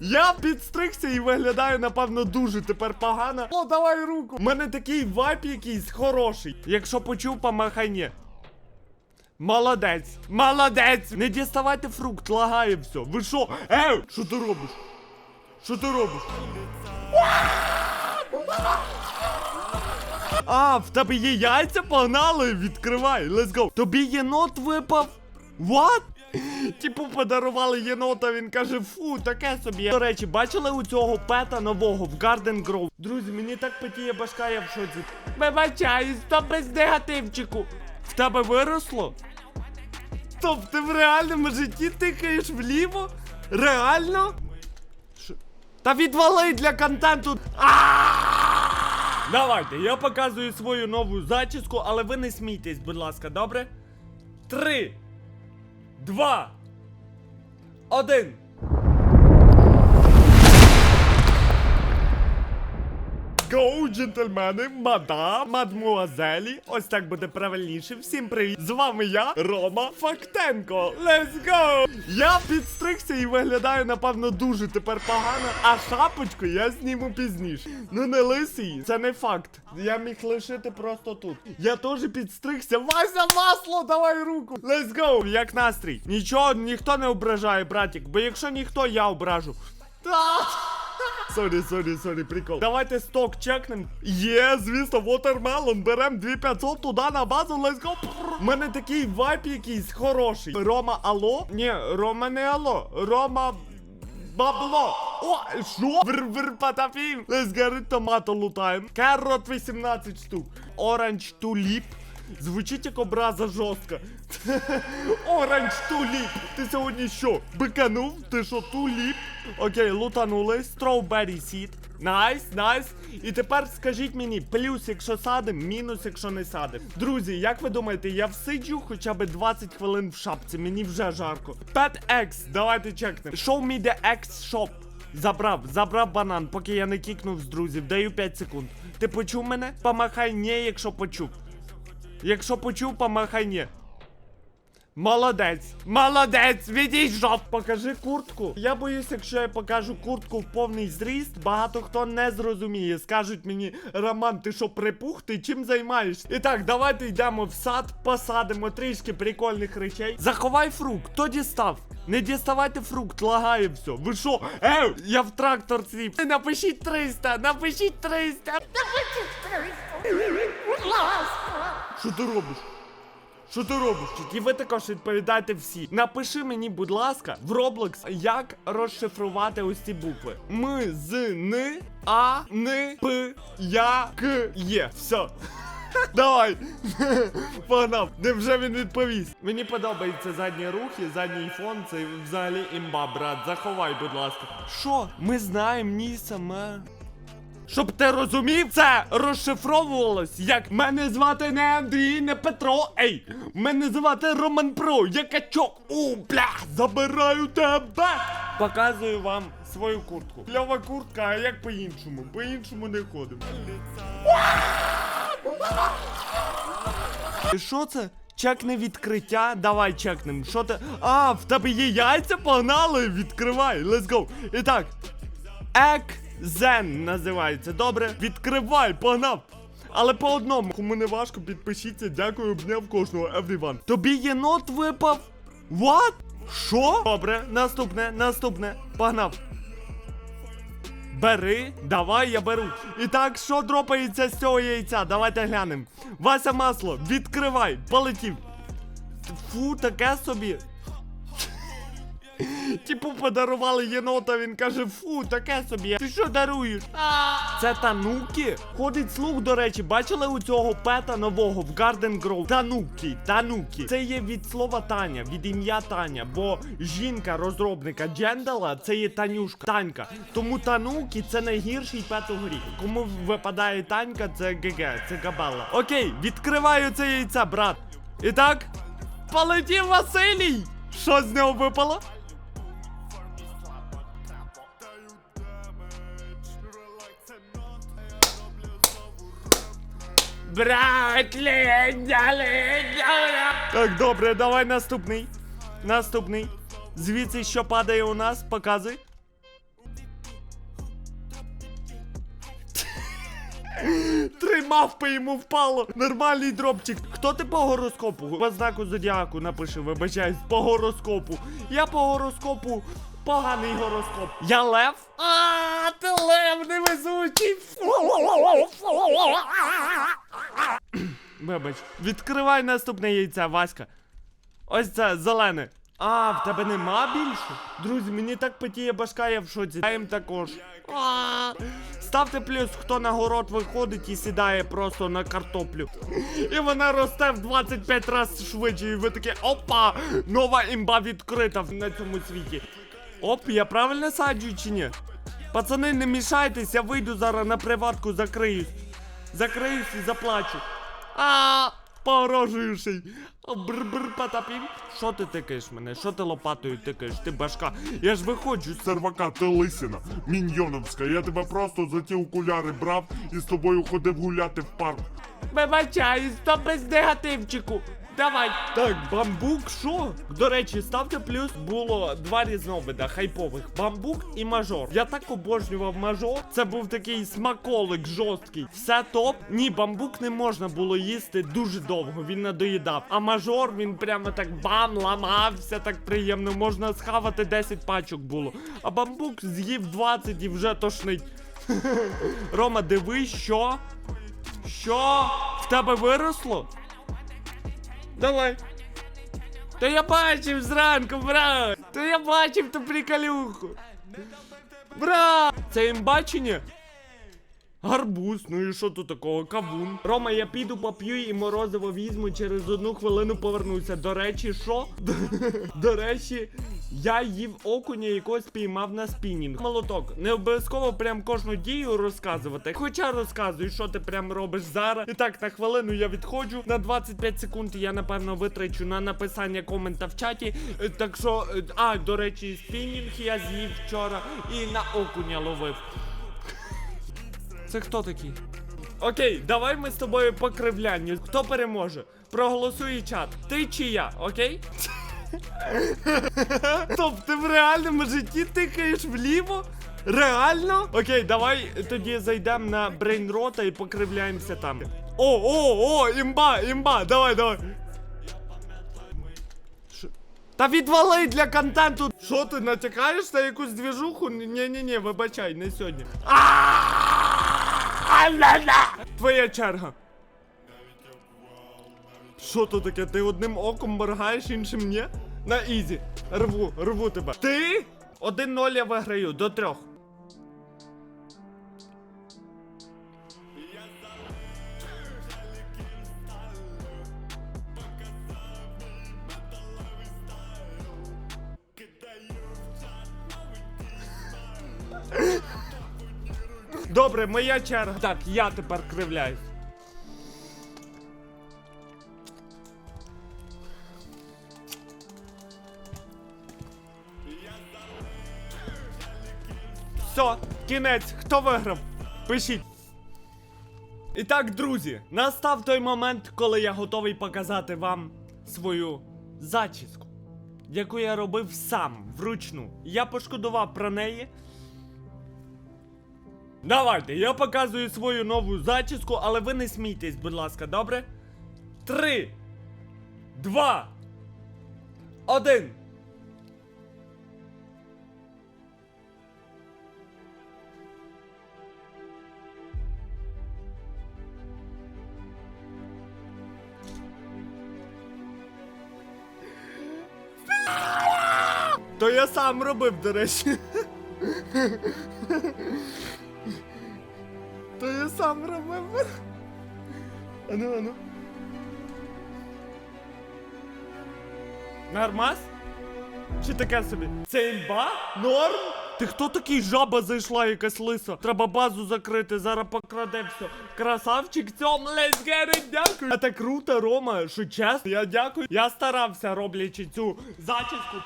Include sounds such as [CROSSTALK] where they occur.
Я підстригся і виглядаю, напевно, дуже тепер погано. О, давай руку. У мене такий вайп якийсь хороший. Якщо почув, помахай ні. Молодець, молодець! Не діставайте фрукт, лагає все. Ви що? Ей, що ти робиш? Що ти робиш? А, в тебе є яйця, погнали, відкривай, let's go. Тобі єнот випав. What? Типу подарували єнота, він каже, фу, таке собі. До речі, бачили у цього пета нового в Garden Grove? Друзі, мені так потіє башка, я в шоці. Вибачаюсь, то без негативчику. В тебе виросло? Стоп, ти в реальному житті тикаєш вліво? Реально? Що? Та відвали для контенту. Давайте, я показую свою нову зачіску, але ви не смійтесь, будь ласка, добре? Три, два, один. Гоу, джентльмени, мадам, мадмуазелі. Ось так буде правильніше. Всім привіт! З вами я, Рома Фактенко. Let's go! Я підстригся і виглядаю, напевно, дуже тепер погано, а шапочку я зніму пізніше. Ну не лисий, це не факт. Я міг лишити просто тут. Я теж підстригся. Вася масло, давай руку. Let's go! Як настрій? Нічого, ніхто не ображає, братик, бо якщо ніхто, я ображу. Та! Сорі, сорі, сорі, прикол. Давайте сток чекнем. Є, звісно, Watermelon. Берем 2500 туди на базу, let's go. У мене такий вайп якийсь хороший. Рома Алло? Ні, Рома не Алло. Рома. Бабло! О, що? Вр патафім! Let's get it, томато лутаємо. Карот 18 штук. Оранж туліп. Звучить як образа жорстка. [LAUGHS] Оранж туліп. Ти сьогодні що? Биканув? Ти що туліп? Окей, лутанули. Strawberry seed. Найс, найс. І тепер скажіть мені, плюс, якщо садим, мінус, якщо не садим. Друзі, як ви думаєте, я всиджу хоча б 20 хвилин в шапці, мені вже жарко. Pet X, давайте чекнемо. Show me the X shop. Забрав, забрав банан, поки я не кікнув з друзів. Даю 5 секунд. Ти почув мене? Помахай ні, якщо почув. Якщо почув, помахай ні. Молодець, молодець, відійшов. Покажи куртку. Я боюсь, якщо я покажу куртку в повний зріст, багато хто не зрозуміє. Скажуть мені, Роман, ти що припух? Ти чим займаєшся? І так, давайте йдемо в сад, посадимо трішки прикольних речей. Заховай фрукт, хто дістав? Не діставайте фрукт, лагає все. Ви що? Ей, я в трактор ціп. Напишіть 300, напишіть 300. Що ти робиш? Що ти робиш? І ви також відповідаєте всі. Напиши мені, будь ласка, в Roblox, як розшифрувати ось ці букви. Ми з Н, А, Н, П, Я, К, Є. Все. [LAUGHS] Давай. [LAUGHS] Погнав. Невже він відповість? Мені подобаються задні рухи, задній фон, це взагалі імба, брат. Заховай, будь ласка. Що? Ми знаємо ні саме. Щоб ти розумів, це розшифровувалось як мене звати не Андрій, не Петро. Ей, мене звати Роман Про, я качок. У, бля, забираю тебе. Показую вам свою куртку. Кльова куртка, а як по-іншому? По-іншому не ходимо. Що це? Чекне відкриття, давай чекнем. Що ти. А, в тебе є яйця, погнали! Відкривай, let's go. І так. Екзен називається. Добре? Відкривай, погнав! Але по одному. Кому не важко, підпишіться. Дякую, обняв кожного, everyone. Тобі єнот випав? What? Що? Добре, наступне, наступне. Погнав. Бери, давай, я беру. І так, що дропається з цього яйця? Давайте глянемо. Вася масло, відкривай, полетів. Фу, таке собі. Типу подарували єнота, він каже, фу, таке собі. Ти що даруєш? Це тануки? Ходить слух, до речі, бачили у цього пета нового в Garden Grove? Тануки, тануки. Це є від слова Таня, від ім'я Таня, бо жінка розробника Джендала це є Танюшка, Танька. Тому тануки це найгірший пет у грі. Кому випадає Танька, це ГГ, це Габала. Окей, відкриваю це яйця, брат. І так, полетів Василій! Що з нього випало? Братлі, далі, далі. Так, добре, давай наступний. Наступний. Звідси, що падає у нас, показуй. [LAUGHS] Три мавпи йому впало. Нормальний дропчик. Хто ти по гороскопу? По знаку зодіаку напиши, вибачаюсь, по гороскопу. Я по гороскопу поганий гороскоп. Я лев? А, ти лев невезучий. Вибач. Відкривай наступне яйце, Васька. Ось це зелене. А, в тебе нема більше? Друзі, мені так потіє башка, я в шоці. Я їм також. Ставте плюс, хто на город виходить і сідає просто на картоплю. І вона росте в 25 разів швидше. І ви такі, опа! Нова імба відкрита на цьому світі. Оп, я правильно саджу чи ні? Пацани, не мішайтесь, я вийду зараз на приватку, закриюсь. Закриюсь і заплачу. А, пороживший. Бр-бр потапів. Що ти тикаєш мене? Що ти лопатою тикаєш? Ти башка. Я ж виходжу з Сервака, ти лисина, міньйоновська. Я тебе просто за ті окуляри брав і з тобою ходив гуляти в парк. Вибачаюсь, то без негативчику. Давай. Так, бамбук, що? До речі, ставте плюс. Було два різновида хайпових: бамбук і мажор. Я так обожнював мажор. Це був такий смаколик жорсткий. Все топ. Ні, бамбук не можна було їсти дуже довго. Він надоїдав. А мажор він прямо так бам, ламався так приємно. Можна схавати 10 пачок було. А бамбук з'їв 20 і вже тошнить. [LAUGHS] Рома, дивись, що? Що? В тебе виросло? Давай. Та я бачив зранку, брат. Та я бачив ту приколюху. Брат! Це їм бачення? Гарбуз, ну і що тут такого? Кавун. Рома, я піду поп'ю і морозиво візьму, через одну хвилину повернуся. До речі, що? [LAUGHS] До речі, я їв окуня якогось піймав на спінінг. Молоток. Не обов'язково прям кожну дію розказувати. Хоча розказуй, що ти прям робиш зараз. І так, на хвилину я відходжу. На 25 секунд я напевно витрачу на написання комента в чаті. Е, Так що, е, а, до речі, спінінг я з'їв вчора і на окуня ловив. Це хто такий? Окей, давай ми з тобою по кривлянню. Хто переможе? Проголосуй чат. Ти чи я, окей? [LAUGHS] Стоп, ти в реальному житті тикаєш вліво? Реально? Окей, давай тоді зайдемо на брейнрота і покривляємося там. О, о, о, імба, імба, давай, давай. Ш- Та відвали для контенту. Що ти натякаєш на якусь двіжуху? Ні-ні-ні, вибачай, не сьогодні. Твоя черга. Що то таке? Ти одним оком моргаєш, іншим ні? На ізі. Рву, рву тебе. Ти? 1-0 я виграю до трьох. Добре, моя черга. Так, я тепер кривляюсь. Все, кінець. Хто виграв? Пишіть. І так, друзі, настав той момент, коли я готовий показати вам свою зачіску, яку я робив сам вручну. Я пошкодував про неї. Давайте, я показую свою нову зачіску, але ви не смійтесь, будь ласка, добре? Три, два, один. То я сам робив, до речі. Сам робив. Ану, ану. Нормас? Чи таке собі? Це імба? Норм? Ти хто такий жаба зайшла якась лиса? Треба базу закрити, зараз покраде все. Красавчик цьом, let's get it, дякую. А так круто, Рома, що чесно, я дякую. Я старався роблячи цю зачіску.